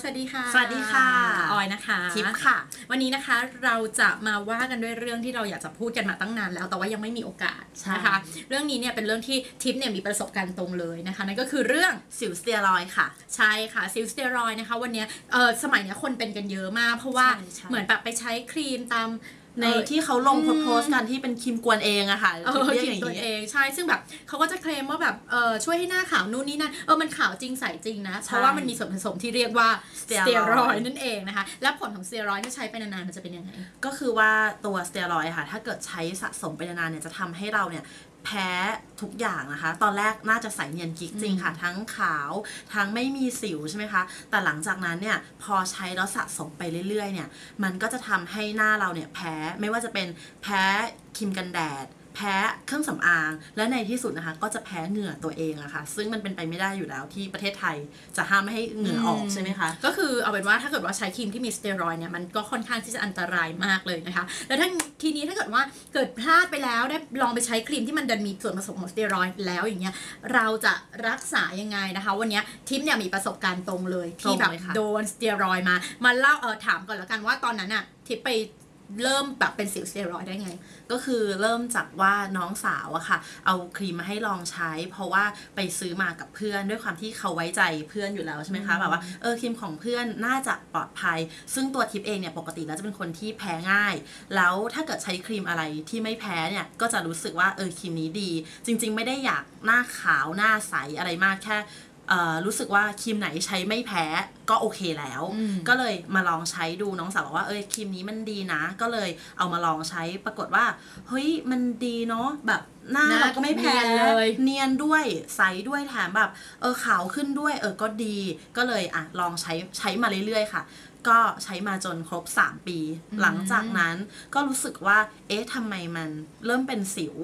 สวัสดีค่ะ สวัสดีค่ะออยนะคะทิปค่ะ วันนี้นะคะเราจะมาว่ากันด้วยเรื่องที่เราอยากจะพูดกันมาตั้งนานแล้วแต่ว่ายังไม่มีโอกาสใช่นะคะ เรื่องนี้เนี่ยเป็นเรื่องที่ทิปเนี่ยมีประสบการณ์ตรงเลยนะคะนั่นก็คือเรื่องสิวสเตียรอยด์ค่ะ ใช่ค่ะซิลสเตียรอยด์นะคะ วันเนี้ยเออสมัยเนี้ยคนเป็นกันเยอะมาก เพราะว่าใช่ใช่เหมือนแบบไปใช้ครีมตาม ในเอ่อที่เขาลงอืมโพสต์กันที่เป็นครีมกวนเองอะค่ะเออเรียกคิอดย่างตัวนี้เองใช่ซึ่งแบบเขาก็จะเคลมว่าแบบเออช่วยให้หน้าขาวนู่นนี่นั่นเออมันขาวจริงใสจริงนะ เพราะว่ามันมีส่วนผสมที่เรียกว่าสสเตียรอยด์เตียรอยด์นั่นเองนะคะ และผลของสเตียรอยด์ที่ใช้ไปนานๆมันจะเป็นยังไง ก็คือว่าตัวสเตียรอยด์ค่ะ ถ้าเกิดใช้สะสมไปนานๆเนี่ยจะทำให้เราเนี่ย แพ้ทุกอย่างนะคะ ตอนแรกน่าจะใสเนียนกิ๊กจริงค่ะ ทั้งขาว ทั้งไม่มีสิวใช่ไหมคะ แต่หลังจากนั้นเนี่ยพอใช้แล้วสะสมไปเรื่อยๆเนี่ย มันก็จะทำให้หน้าเราเนี่ยแพ้ ไม่ว่าจะเป็นแพ้ครีมกันแดด แพ้เครื่องสำอาง และในที่สุดนะคะก็จะแพ้เหงื่อตัวเองอะค่ะ ซึ่งมันเป็นไปไม่ได้อยู่แล้วที่ประเทศไทยจะห้ามไม่ให้เหงื่อออกใช่ไหมคะ ก็คือเอาเป็นว่าถ้าเกิดว่าใช้ครีมที่มีสเตียรอยด์เนี่ยมันก็ค่อนข้างที่จะอันตรายมากเลยนะคะ แล้วถ้าทีนี้ถ้าเกิดว่าเกิดพลาดไปแล้วได้ลองไปใช้ครีมที่มันดันมีส่วนผสมของสเตียรอยด์แล้วอย่างเงี้ยเราจะรักษายังไงนะคะ วันเนี้ยทิมเนี่ยมีประสบการณ์ตรงเลยที่แบบตรงเลยค่ะโดนสเตียรอยด์มามาเล่าเออถามก่อนแล้วกันว่าตอนนั้นอะทิปไป เริ่มแบบเป็นสิวสเตียรอยด์ได้ไง ก็คือเริ่มจากว่าน้องสาวอะค่ะ เอาครีมมาให้ลองใช้ เพราะว่าไปซื้อมากับเพื่อนด้วยความที่เขาไว้ใจเพื่อนอยู่แล้วใช่ไหมคะแบบว่าเออครีมของเพื่อนน่าจะปลอดภัย ซึ่งตัวทิปเองเนี่ยปกติแล้วจะเป็นคนที่แพ้ง่าย แล้วถ้าเกิดใช้ครีมอะไรที่ไม่แพ้เนี่ยก็จะรู้สึกว่าเออครีมนี้ดี จริง ๆ ไม่ได้อยากหน้าขาวหน้าใสอะไรมากแค่เอ่อ รู้สึกว่าครีมไหนใช้ไม่แพ้ก็โอเคแล้วอืมก็เลยมาลองใช้ดูน้องสาวบอกว่าเอ้ยครีมนี้มันดีนะ ก็เลยเอามาลองใช้ปรากฏว่าเฮ้ยมันดีเนาะแบบหน้าหน้าเราก็ไม่แพ้เนียนเลยเนียนด้วยใสด้วยแถมแบบเออขาวขึ้นด้วยเออก็ดีก็เลยอะลองใช้ใช้มาเรื่อยๆค่ะก็ใช้มาจนครบ 3 ปี หลังจากนั้นก็รู้สึกว่า เอ๊ะทำไมมันเริ่มเป็นสิว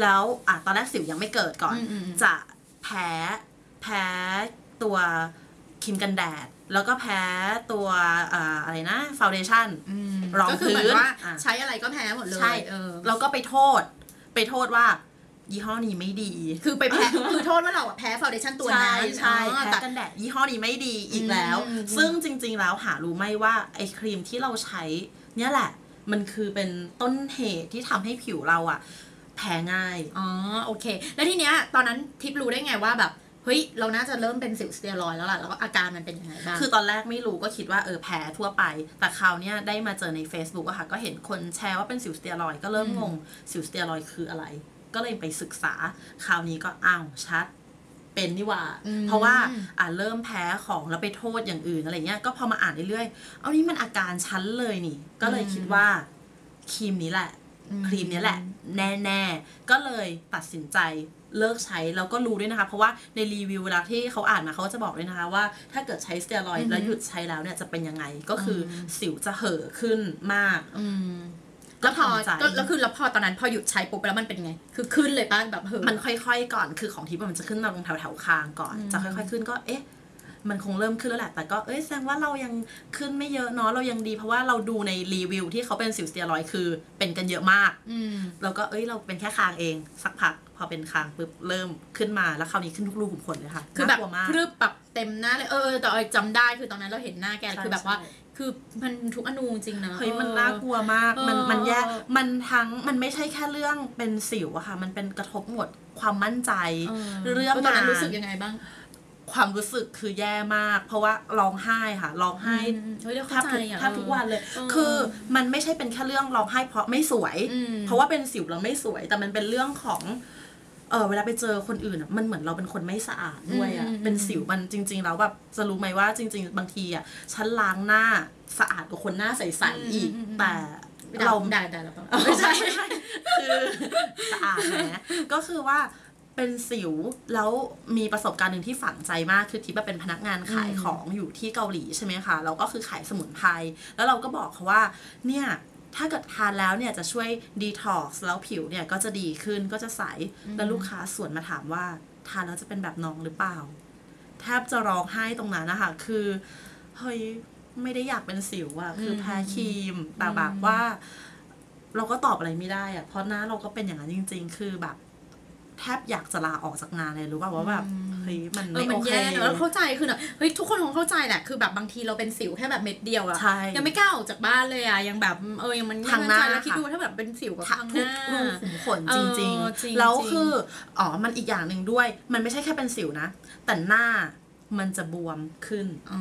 แล้วอะตอนแรกสิวยังไม่เกิดก่อนอืมอืมอืมจะแพ้แพ้ตัวครีมกันแดด แล้วก็แพ้ตัวอ่าอะไรนะฟาวเดชั่นรองก็คือเหมือนพื้นว่าอะใช้อะไรก็แพ้หมดเลยใช่เออแล้วก็ไปโทษ ไปโทษว่ายี่ห้อนี้ไม่ดี คือไปแพ้ คือโทษว่าเราอะแพ้ฟาวเดชั่นตัวใช่นั้น ใช่อ๋อแพ้แต่กันแดดยี่ห้อนี้ไม่ดีอีกแล้วอืมซึ่งจริง ๆ แล้วหารู้ไหมว่าไอ้ครีมที่เราใช้ เนี่ยแหละ มันคือเป็นต้นเหตุที่ทำให้ผิวเราอะแพ้ง่าย อ๋อ โอเค แล้วทีเนี้ย ตอนนั้นทิปรู้ได้ไงว่าแบบ เฮ้ย เราน่าจะเริ่มเป็นสิวสเตียรอยด์แล้วล่ะ แล้วก็อาการมันเป็นยังไงบ้าง คือตอนแรกไม่รู้ก็คิดว่าเออแพ้ทั่วไป แต่คราวเนี้ยได้มาเจอใน Facebook อะค่ะ ก็เห็นคนแชร์ว่าเป็นสิวสเตียรอยด์ก็เริ่มอืมงงสิวสเตียรอยด์คืออะไร ก็เลยไปศึกษา คราวนี้ก็อ้าวชัดเป็นนี่หว่า เพราะว่าอ่าเริ่มแพ้ของแล้วไปโทษอย่างอื่นอะไรเงี้ย ก็พอมาอ่านเรื่อยๆ เอานี่มันอาการชั้นเลยนี่ ก็เลยคิดว่าครีมนี้แหละอืมครีมนี้แหละ แน่ๆ ก็เลยตัดสินใจ เลิกใช้แล้วก็รู้ด้วยนะคะ เพราะว่าในรีวิวเวลาที่เขาอ่านมาเขาก็จะบอกด้วยนะคะว่าถ้าเกิดใช้สเตียรอยอือด์ฮึแล้วหยุดใช้แล้วเนี่ยจะเป็นยังไงก็คืออมสิวจะเห่อะขึ้นมากอืมก็แล้วพอทำใจก็แล้วคือแล้วพอตอนนั้นพอหยุดใช้ปุ๊บแล้วมันเป็นไง คือขึ้นเลยป้ะแบบเฮ้ยมันค่อย ๆ ก่อนคือของทิพย์มันจะขึ้นมาตรงแถวแถวๆคางก่อนอืมจะค่อย ๆ ขึ้นก็เอ๊ะ มันคงเริ่มขึ้นแล้วแหละ แต่ก็เอ้ยแสดงว่าเรายังขึ้นไม่เยอะเนาะเรายังดี เพราะว่าเราดูในรีวิวที่เขาเป็นสิวสเตียรอยด์คือเป็นกันเยอะมากอืมแล้วก็เอ้ยเราเป็นแค่คางเอง สักพักพอเป็นคางปุ๊บเริ่มขึ้นมาแล้วคราวนี้ขึ้นทุกรูขุมขนเลยค่ะคือแบบน่ากลัวมากพรึบแบบเต็มหน้าเลยเออเออแต่ออยจำได้คือตอนนั้นเราเห็นหน้าแกใช่คือแบบว่าใช่คือมันทุกอนูจริงนะเฮ้ยมันออน่ากลัวมาก มันเออมันแย่เออมันทั้งมันไม่ใช่แค่เรื่องเป็นสิวอะค่ะ มันเป็นกระทบหมดความมั่นใจเออเรื่องตอนนั้นงานรู้สึกยังไงบ้าง ความรู้สึกคือแย่มาก เพราะว่าร้องไห้ค่ะร้องไห้อืมเฮ้ยเดี๋ยวแทเข้าบใจทุกอะแทบทุกวันเลยเออคือมันไม่ใช่เป็นแค่เรื่องร้องไห้เพราะไม่สวยอืมเพราะว่าเป็นสิวเราไม่สวย แต่มันเป็นเรื่องของเออเวลาไปเจอคนอื่นอะมันเหมือนเราเป็นคนไม่สะอาดด้วยอะอืมอืมเป็นสิวมันจริง ๆ แล้วแบบจะรู้ไหมว่าจริง ๆ บางทีอะฉันล้างหน้าสะอาดกว่าคนหน้าใสๆอีกแต่เราเราได้ได้แล้วปะไม่ใช่ไม่ใช่คือสะอาดแหมก็คือว่า เป็นสิวแล้วมีประสบการณ์หนึ่งที่ฝังใจมากคือทิพย์อะเป็นพนักงานขายของอยู่ที่เกาหลีใช่ไหมคะเราก็คือขายสมุนไพรแล้วเราก็บอกเขาว่าเนี่ยถ้าเกิดทานแล้วเนี่ยจะช่วยดีท็อกซ์แล้วผิวเนี่ยก็จะดีขึ้นก็จะใส แล้วลูกค้าสวนมาถามว่าทานแล้วจะเป็นแบบน้องหรือเปล่า แทบจะร้องไห้ตรงนั้นนะคะคือเฮ้ยไม่ได้อยากเป็นสิวอะคือแพ้ครีมแต่แบบว่า เราก็ตอบอะไรไม่ได้อะเพราะหน้าเราก็เป็นอย่างนั้นจริง ๆ คือแบบ แทบอยากจะลาออกจากงานเลยรู้ป่าว่าแบบเฮ้ยมันเออไม่มัโอนเคแย่เนอะแล้วเข้าใจคือแบบเฮ้ยทุกคนคงเข้าใจแหละคือแบบบางทีเราเป็นสิวแค่แบบเม็ดเดียวอะใช่ยังไม่กล้าออกจากบ้านเลยอะยังแบบเออยังมันทางหน้าไม่มั่ใจแล้วคิดค่ะดูถ้าแบบเป็นสิวกับทัทางหทุกน้ารูขุมขนเอจอริงจริง ๆ แล้วจริงคืออ๋อมันอีกอย่างหนึ่งด้วย มันไม่ใช่แค่เป็นสิวนะ แต่หน้ามันจะบวมขึ้นอื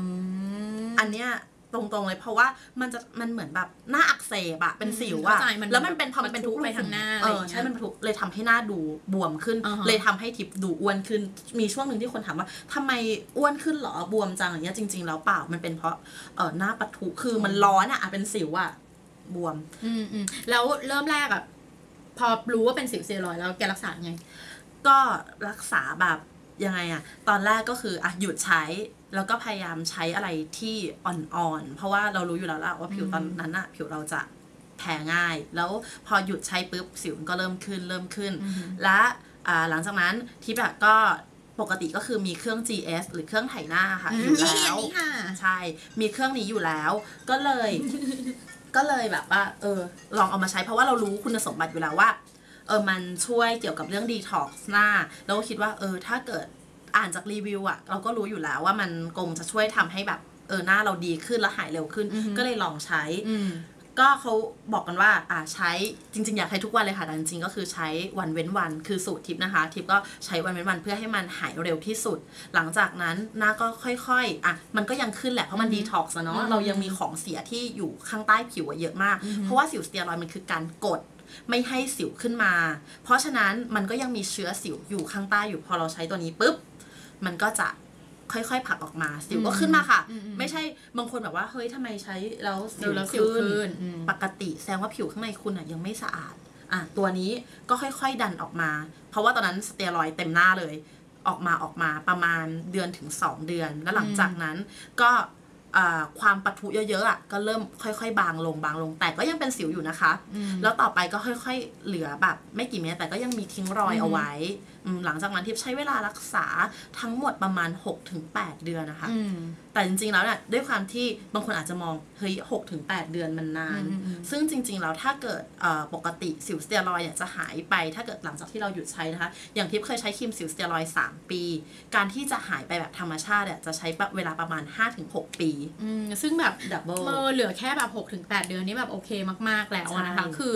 มอันเนี้ย ตรงๆเลย เพราะว่ามันจะมันเหมือนแบบหน้าอักเสบอะเป็นสิวอะเข้าใจมันแล้วมันเป็นพอมันเป็นทุกไปทางหน้าเออะไรออย่างเงี้ยใช่มันทุกเลยทำให้หน้าดูบวมขึ้นอ่าฮะเลยทำให้ทิปดูอ้วนขึ้น มีช่วงหนึ่งที่คนถามว่าทำไมอ้วนขึ้นเหรอบวมจังอย่างเงี้ยจริง ๆ แล้วเปล่ามันเป็นเพราะเออหน้าปะทุคือมันร้อนอะอะเป็นสิวอะบวม อืมอืมแล้วเริ่มแรกอะพอรู้ว่าเป็นสิวสเตียรอยด์แล้วแกรักษาไง ก็รักษาแบบยังไงอะตอนแรกก็คืออะหยุดใช้ แล้วก็พยายามใช้อะไรที่อ่อนๆ เพราะว่าเรารู้อยู่แล้วล่ะว่าผิวตอนนั้นอะผิวเราจะแพ้ง่าย แล้วพอหยุดใช้ปุ๊บสิวมันก็เริ่มขึ้นเริ่มขึ้นอือฮึและอ่าหลังจากนั้นทิปอะก็ปกติก็คือมีเครื่อง GS หรือเครื่องไถหน้าค่ะอยู่นี่แล้อันวนี้ค่ะใช่ มีเครื่องนี้อยู่แล้ว ก็เลย ก็เลยแบบว่า เออ ลองเอามาใช้เพราะว่าเรารู้คุณสมบัติอยู่แล้วว่า เออมันช่วยเกี่ยวกับเรื่องดีท็อกซ์หน้า แล้วก็คิดว่า เออ ถ้าเกิด อ่านจากรีวิวอะเราก็รู้อยู่แล้วว่ามันคงจะช่วยทำให้แบบเออหน้าเราดีขึ้นและหายเร็วขึ้นอือฮึก็เลยลองใช้อืมก็เขาบอกกันว่าอ่าใช้จริง ๆ อยากใช้ทุกวันเลยค่ะแต่จริงๆก็คือใช้วันเว้นวันคือสูตรทิปนะคะ ทิปก็ใช้วันเว้นวันเพื่อให้มันหายเร็วที่สุด หลังจากนั้นหน้าก็ค่อยๆอะมันก็ยังขึ้นแหละเพราะมันอือฮึดีท็อกซ์อะเนาะอืมเรายังมีของเสียที่อยู่ข้างใต้ผิวอะเยอะมาก เพราะว่าสิวสเตียรอยด์มันคือการกดไม่ให้สิวขึ้นมา เพราะฉะนั้นมันก็ยังมีเชื้อสิวอยู่ข้างใต้อยู่พอเราใช้ตัวนี้ปุ๊บ มันก็จะค่อยๆผลักออกมาสิวก็ขึ้นมาค่ะอืมอืมไม่ใช่บางคนแบบว่าเฮ้ยทำไมใช้แล้วสิดูวแล้วสิวขึ้นขึ้นอืมปกติแสดงว่าผิวข้างในคุณอะยังไม่สะอาดอะตัวนี้ก็ค่อยๆดันออกมา เพราะว่าตอนนั้นสเตียรอยด์เต็มหน้าเลย ออกมาออกมาประมาณเดือนถึง 2 เดือน แล้วหลังจากนั้นก็อ่าความปะทุเยอะๆอะก็เริ่มค่อยๆ บางลงบางลงแต่ก็ยังเป็นสิวอยู่นะคะอืมแล้วต่อไปก็ค่อยๆ เหลือแบบไม่กี่เมตรแต่ก็ยังมีทิ้งรอยเอาไว้อืม หลังจากนั้นทิพย์ใช้เวลารักษาทั้งหมดประมาณ 6-8 เดือนนะคะอืมแต่จริงๆแล้วเนี่ยด้วยความที่บางคนอาจจะมองเฮ้ยหกถึงแปดเดือนมันนานอืมอืมซึ่งจริง ๆ แล้วถ้าเกิดเอ่อปกติสิวสเตียรอยด์เนี่ยจะหายไปถ้าเกิดหลังจากที่เราหยุดใช้นะคะ อย่างที่เคยใช้ครีมสิวสเตียรอยด์3ปี การที่จะหายไปแบบธรรมชาติเนี่ยจะใช้เวลาประมาณ5-6ปีอืมซึ่งแบบดับเบิลเออเหลือแค่แบบ6ถึง8เดือนนี่แบบโอเคมากๆแล้วอะนะคะใช่คือ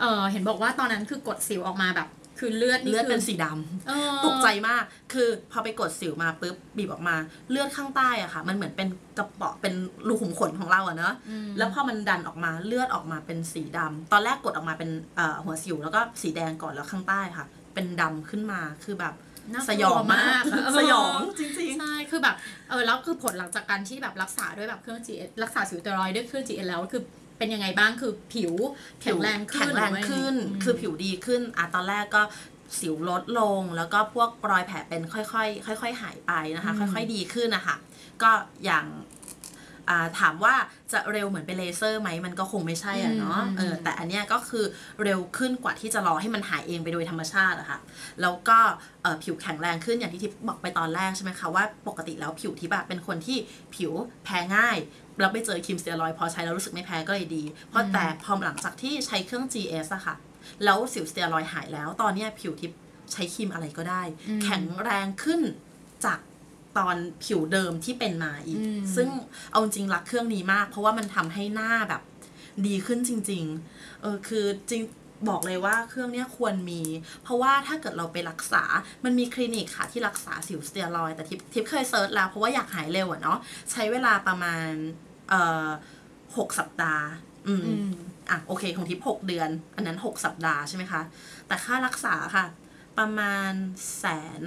เออเห็นบอกว่าตอนนั้นคือกดสิวออกมาแบบ คือเลือดนี่เลือดคืเป็นสีดำเออตกใจมาก คือพอไปกดสิวมาปุ๊บบีบออกมา เลือดข้างใต้อะค่ะ มันเหมือนเป็นกระเปาะเป็นรูขุมขนของเราอะเนอะอืมแล้วพอมันดันออกมาเลือดออกมาเป็นสีดำตอนแรกกดออกมาเป็นเอ่อหัวสิวแล้วก็สีแดงก่อนแล้วข้างใต้ค่ะ เป็นดำขึ้นมาคือแบบน่ากลัวสยองมากมากสยองจริงใช่คือแบบเออแล้วคือผลหลังจากการที่แบบรักษาด้วยแบบเครื่อง GS รักษาสิวสเตียรอยด์ด้วยเครื่อง GS แล้วคือ เป็นยังไงบ้างคือผิวๆแข็งแรงขึ้นแข็งแรงขึ้นหรือว่ายังไงคือผิวดีขึ้นอะตอนแรกก็สิวลดลง แล้วก็พวกรอยแผลเป็นค่อยๆค่อย ๆ หายไปนะคะอืมค่อย ๆ ดีขึ้นนะคะก็อย่างอ่า ถามว่าจะเร็วเหมือนเป็นเลเซอร์ไหมมันก็คงไม่ใช่อะเนาะอืมเออแต่อันเนี้ยก็คือเร็วขึ้นกว่าที่จะรอให้มันหายเองไปโดยธรรมชาติอะค่ะแล้วก็เอ่อผิวแข็งแรงขึ้นอย่างที่ทิพย์บอกไปตอนแรกใช่ไหมคะว่าปกติแล้วผิวทิพย์อะเป็นคนที่ผิวแพ้ง่ายแล้วไปเจอครีมสเตียรอยด์พอใช้แล้วรู้สึกไม่แพ้ก็เลยดี เพราะแต่พอหลังจากที่ใช้เครื่อง GS อะค่ะ แล้วสิวสเตียรอยด์หายแล้ว ตอนเนี้ยผิวทิพย์ใช้ครีมอะไรก็ได้อืมแข็งแรงขึ้นจาก ตอนผิวเดิมที่เป็นมาอีกอืมซึ่งเอาจริงรักเครื่องนี้มาก เพราะว่ามันทำให้หน้าแบบ ดีขึ้นจริง ๆ เออคือจริงบอกเลยว่าเครื่องเนี้ยควรมี เพราะว่าถ้าเกิดเราไปรักษา มันมีคลินิกค่ะที่รักษาสิวสเตียรอยด์แต่ทิปทิปเคยเซิร์ชแล้วเพราะว่าอยากหายเร็วอะเนาะใช้เวลาประมาณ เอ่อหกสัปดาห์ อืมอืมอะโอเค ของทิปหกเดือน อันนั้นหกสัปดาห์ใช่ไหมคะ แต่ค่ารักษาค่ะ ประมาณแสน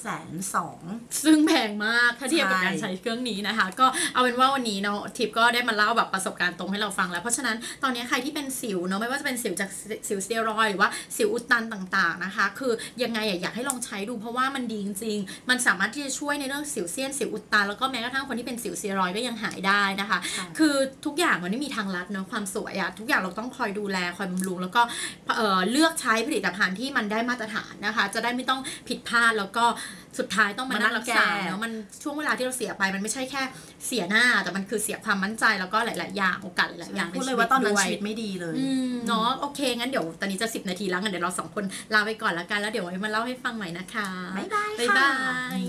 แสนสองซึ่งแพงมากถ้าเทียบกับใช่การใช้เครื่องนี้นะคะ ก็เอาเป็นว่าวันนี้เนาะทิปก็ได้มาเล่าแบบประสบการณ์ตรงให้เราฟังแล้ว เพราะฉะนั้นตอนนี้ใครที่เป็นสิวเนาะไม่ว่าจะเป็นสิวจากสิวสเตียรอยด์หรือว่าสิวอุดตันต่างๆนะคะ คือยังไงอะอยากให้ลองใช้ดูเพราะว่ามันดีจริงๆมันสามารถที่จะช่วยในเรื่องสิวเซียนสิวอุดตันแล้วก็แม้กระทั่งคนที่เป็นสิวสเตียรอยด์ก็ยังหายได้นะคะใช่คือทุกอย่างมันไม่มีทางลัดเนาะความสวยอะทุกอย่างเราต้องคอยดูแลคอยบำรุงแล้วก็เอ่อเลือกใช้ผลิตภัณฑ์ที่มันได้มาตรฐานนะคะ จะได้ไม่ต้องผิดพลาดแล้วก็สุดท้ายต้องมานั่งรักษามานั่งแก้เนาะมันช่วงเวลาที่เราเสียไปมันไม่ใช่แค่เสียหน้า แต่มันคือเสียความมั่นใจแล้วก็หลาย ๆ อย่างโอกาสหลาย ๆ อย่างในพูดเลชียวิว่าตตอนนั้นด้วยชีวิตไม่ดีเลยอืมเนาะโอเค งั้นเดี๋ยวตอนนี้จะ10นาทีแล้วงั้นเดี๋ยวเราสองคนลาไปก่อนละกันแล้วเดี๋ยวไว้มาเล่าให้ฟังใหม่นะคะบ๊ายบายบ๊ายค่ะบาย